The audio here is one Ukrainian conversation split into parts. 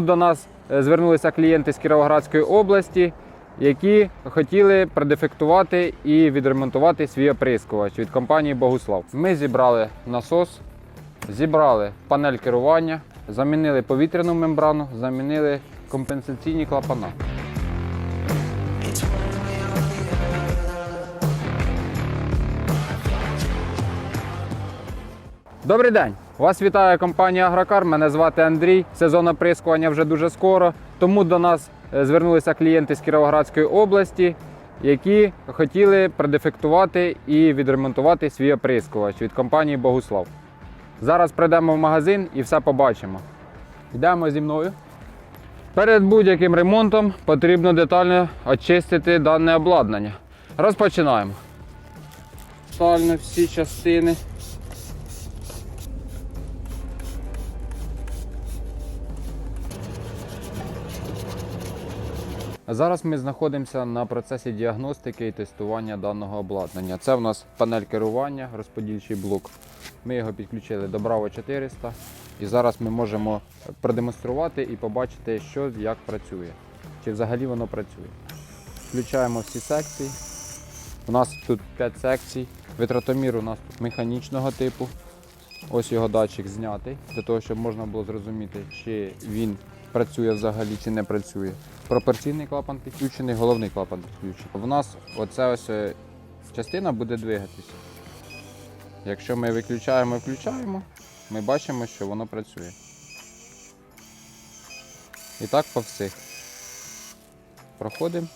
До нас е, звернулися клієнти з Кіровоградської області, які хотіли продефектувати і відремонтувати свій оприскувач від компанії Богуслав. Ми зібрали насос, зібрали панель керування, замінили повітряну мембрану, замінили компенсаційні клапана. Добрий день! Вас вітає компанія Агрокар. Мене звати Андрій. Сезон оприскування вже дуже скоро. Тому до нас е, звернулися клієнти з Кіровоградської області, які хотіли продефектувати і відремонтувати свій оприскувач від компанії Богуслав. Зараз прийдемо в магазин і все побачимо. Йдемо зі мною. Перед будь-яким ремонтом потрібно детально очистити дане обладнання. Розпочинаємо. Детально всі частини. Зараз ми знаходимося на процесі діагностики і тестування даного обладнання. Це в нас панель керування, розподільчий блок. Ми його підключили до Bravo 400 і зараз ми можемо продемонструвати і побачити, що як працює, чи взагалі воно працює. Включаємо всі секції. У нас тут 5 секцій. Витратомір у нас механічного типу. Ось його датчик знятий, для того, щоб можна було зрозуміти, чи він працює взагалі, чи не працює. Пропорційний клапан підключений, головний клапан підключений. В нас оця ось е, частина буде двигатися. Якщо ми виключаємо і включаємо, ми бачимо, що воно працює. І так по всіх. Проходимо.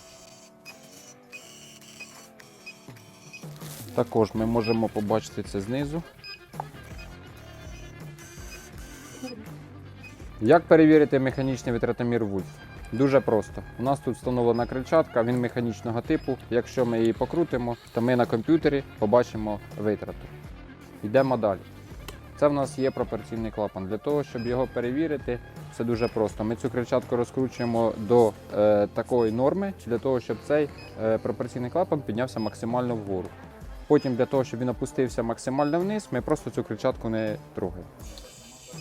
Також ми можемо побачити це знизу. Як перевірити механічний витратомір вульф? Дуже просто. У нас тут встановлена крильчатка, він механічного типу. Якщо ми її покрутимо, то ми на комп'ютері побачимо витрату. Йдемо далі. Це в нас є пропорційний клапан. Для того, щоб його перевірити, це дуже просто. Ми цю крильчатку розкручуємо до е, такої норми, для того, щоб цей е, пропорційний клапан піднявся максимально вгору. Потім для того, щоб він опустився максимально вниз, ми просто цю крильчатку не трогаємо.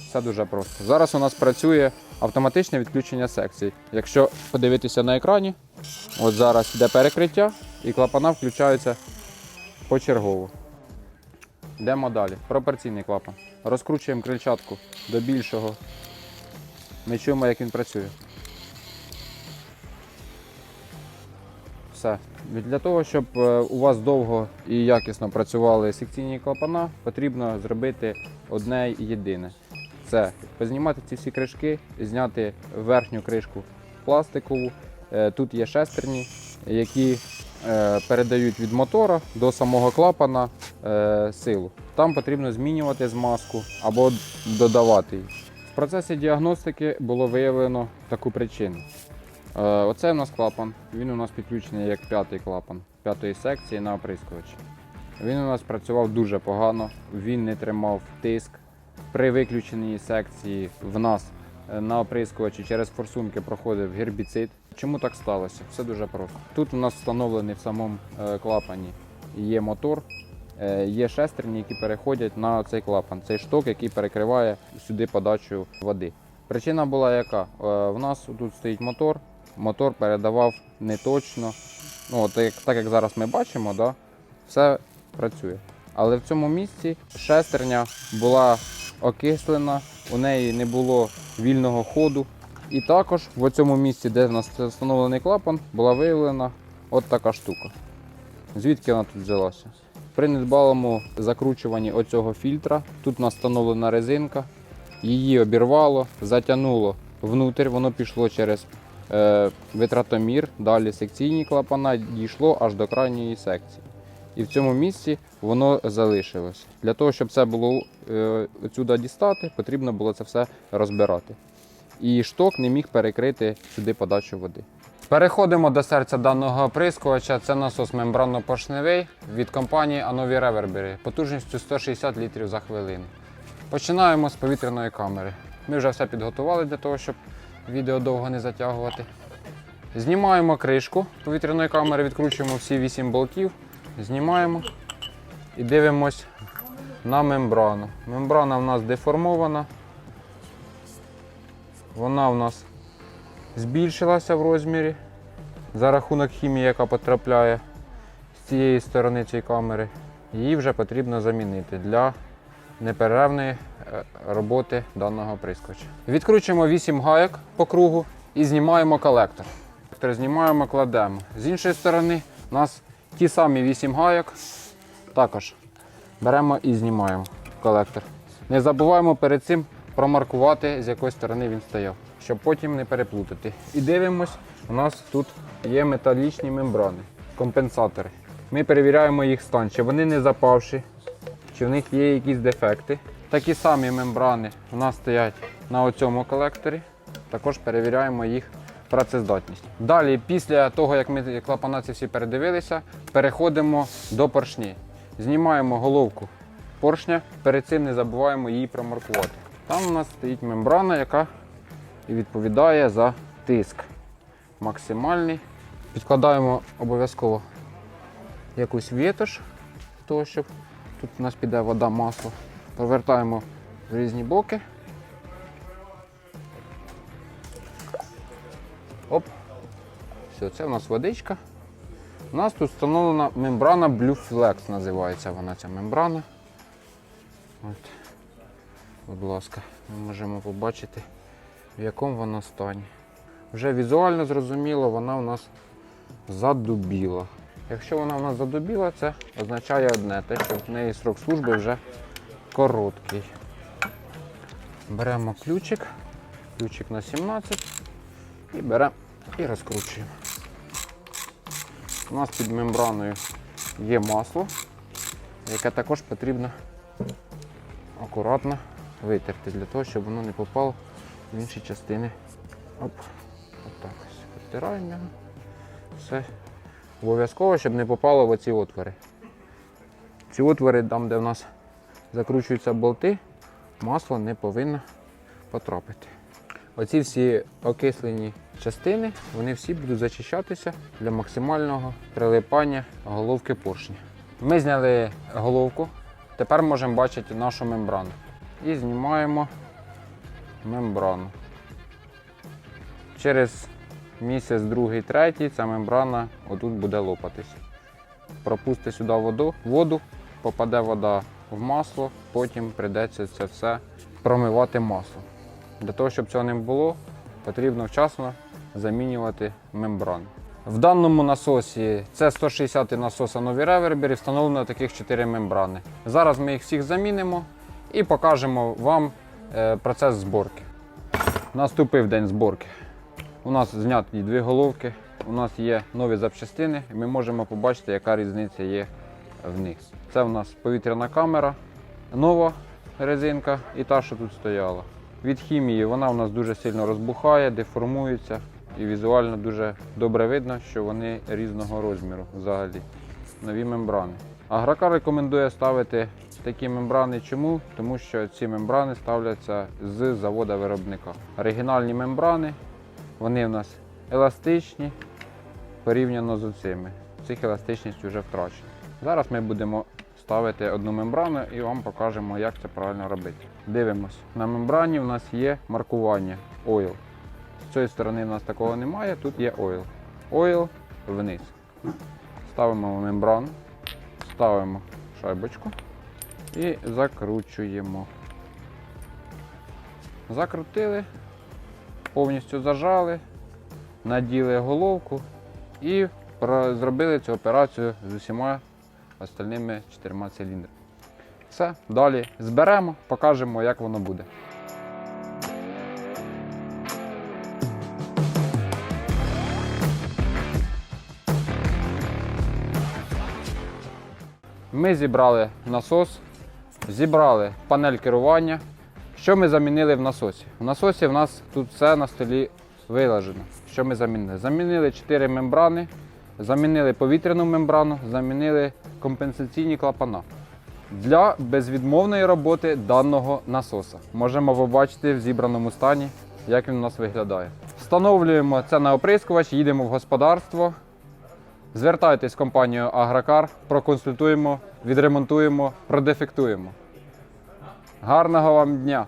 Все дуже просто. Зараз у нас працює автоматичне відключення секцій. Якщо подивитися на екрані, от зараз йде перекриття і клапана включаються почергово. Йдемо далі. Пропорційний клапан. Розкручуємо крильчатку до більшого. Ми чуємо, як він працює. Все. Для того, щоб е, у вас довго і якісно працювали секційні клапана, потрібно зробити одне єдине. Це познімати ці всі кришки, зняти верхню кришку пластикову. Е, Тут є шестерні, які е, передають від мотора до самого клапана е, силу. Там потрібно змінювати змазку або додавати її. В процесі діагностики було виявлено таку причину. Оце у нас клапан. Він у нас підключений як п'ятий клапан п'ятої секції на оприскувачі. Він у нас працював дуже погано, він не тримав тиск. При виключеній секції в нас е, на оприскувачі через форсунки проходив гербіцид. Чому так сталося? Все дуже просто. Тут у нас встановлений в самому е, клапані є мотор, е, є шестерні, які переходять на цей клапан. Цей шток, який перекриває сюди подачу води. Причина була яка? В нас тут стоїть мотор, мотор передавав неточно. Ну, от як, так як зараз ми бачимо, да, все працює. Але в цьому місці шестерня була окислена, у неї не було вільного ходу. І також в цьому місці, де в нас встановлений клапан, була виявлена от така штука. Звідки вона тут взялася? При недбалому закручуванні оцього фільтра тут встановлена резинка, її обірвало, затягнуло внутрь, воно пішло через е, витратомір, далі секційні клапана, дійшло аж до крайньої секції. І в цьому місці воно залишилось. Для того, щоб це було е, сюди дістати, потрібно було це все розбирати. І шток не міг перекрити сюди подачу води. Переходимо до серця даного оприскувача. Це насос мембранно-поршневий від компанії Anovi Reverbery потужністю 160 літрів за хвилину. Починаємо з повітряної камери. Ми вже все підготували для того, щоб відео довго не затягувати. Знімаємо кришку повітряної камери, відкручуємо всі 8 болтів, знімаємо і дивимось на мембрану. Мембрана в нас деформована. Вона в нас збільшилася в розмірі за рахунок хімії, яка потрапляє з цієї сторони цієї камери. Її вже потрібно замінити для неперервної е, роботи даного прискоча. Відкручуємо 8 гайок по кругу і знімаємо колектор. Знімаємо, кладемо. З іншої сторони у нас ті самі 8 гайок. Також беремо і знімаємо колектор. Не забуваємо перед цим промаркувати, з якої сторони він стояв, щоб потім не переплутати. І дивимось, у нас тут є металічні мембрани, компенсатори. Ми перевіряємо їх стан, чи вони не запавші, чи в них є якісь дефекти. Такі самі мембрани у нас стоять на цьому колекторі. Також перевіряємо їх працездатність. Далі, після того, як ми клапана ці всі передивилися, переходимо до поршні. Знімаємо головку поршня, перед цим не забуваємо її промаркувати. Там у нас стоїть мембрана, яка відповідає за тиск максимальний. Підкладаємо обов'язково якусь вітош, того, щоб тут у нас піде вода, масло. Провертаємо в різні боки. Оп. Все, це у нас водичка. У нас тут встановлена мембрана Blue Flex, називається вона ця мембрана. От. Будь ласка, ми можемо побачити, в якому вона стані. Вже візуально зрозуміло, вона у нас задубіла. Якщо вона у нас задубіла, це означає одне, те, що в неї срок служби вже короткий. Беремо ключик, ключик на 17 і беремо і розкручуємо. У нас під мембраною є масло, яке також потрібно акуратно витерти, для того, щоб воно не попало в інші частини. Оп. Отак ось. Підтираємо його. Все. Обов'язково, щоб не попало в оці отвори. Ці отвори, там, де в нас закручуються болти, масло не повинно потрапити. Оці всі окислені частини, вони всі будуть зачищатися для максимального прилипання головки поршня. Ми зняли головку, тепер можемо бачити нашу мембрану. І знімаємо мембрану. Через місяць, другий, третій ця мембрана отут буде лопатись. Пропусти сюди воду, воду, попаде вода в масло, потім прийдеться це все промивати маслом. Для того, щоб цього не було, потрібно вчасно замінювати мембрану. В даному насосі це 160 насос нові ревербері, встановлено таких 4 мембрани. Зараз ми їх всіх замінимо і покажемо вам е, процес зборки. Наступив день зборки. У нас зняті дві головки, у нас є нові запчастини, і ми можемо побачити, яка різниця є в них. Це у нас повітряна камера, нова резинка і та, що тут стояла. Від хімії вона у нас дуже сильно розбухає, деформується і візуально дуже добре видно, що вони різного розміру взагалі. Нові мембрани. Агрокар рекомендує ставити такі мембрани. Чому? Тому що ці мембрани ставляться з завода виробника. Оригінальні мембрани, вони у нас еластичні порівняно з цими. Цих еластичність вже втрачена. Зараз ми будемо ставити одну мембрану і вам покажемо, як це правильно робити. Дивимось. На мембрані у нас є маркування oil. З цієї сторони у нас такого немає, тут є oil. Oil вниз. Ставимо мембрану, ставимо шайбочку і закручуємо. Закрутили, повністю зажали, наділи головку і зробили цю операцію з усіма остальними чотирма циліндрами. Все, далі зберемо, покажемо, як воно буде. Ми зібрали насос, зібрали панель керування. Що ми замінили в насосі? В насосі в нас тут все на столі вилажено. Що ми замінили? Замінили 4 мембрани, замінили повітряну мембрану, замінили компенсаційні клапана. Для безвідмовної роботи даного насоса можемо побачити в зібраному стані, як він у нас виглядає. Встановлюємо це на оприскувач, їдемо в господарство. Звертайтесь в компанію Агрокар, проконсультуємо, відремонтуємо, продефектуємо. Гарного вам дня!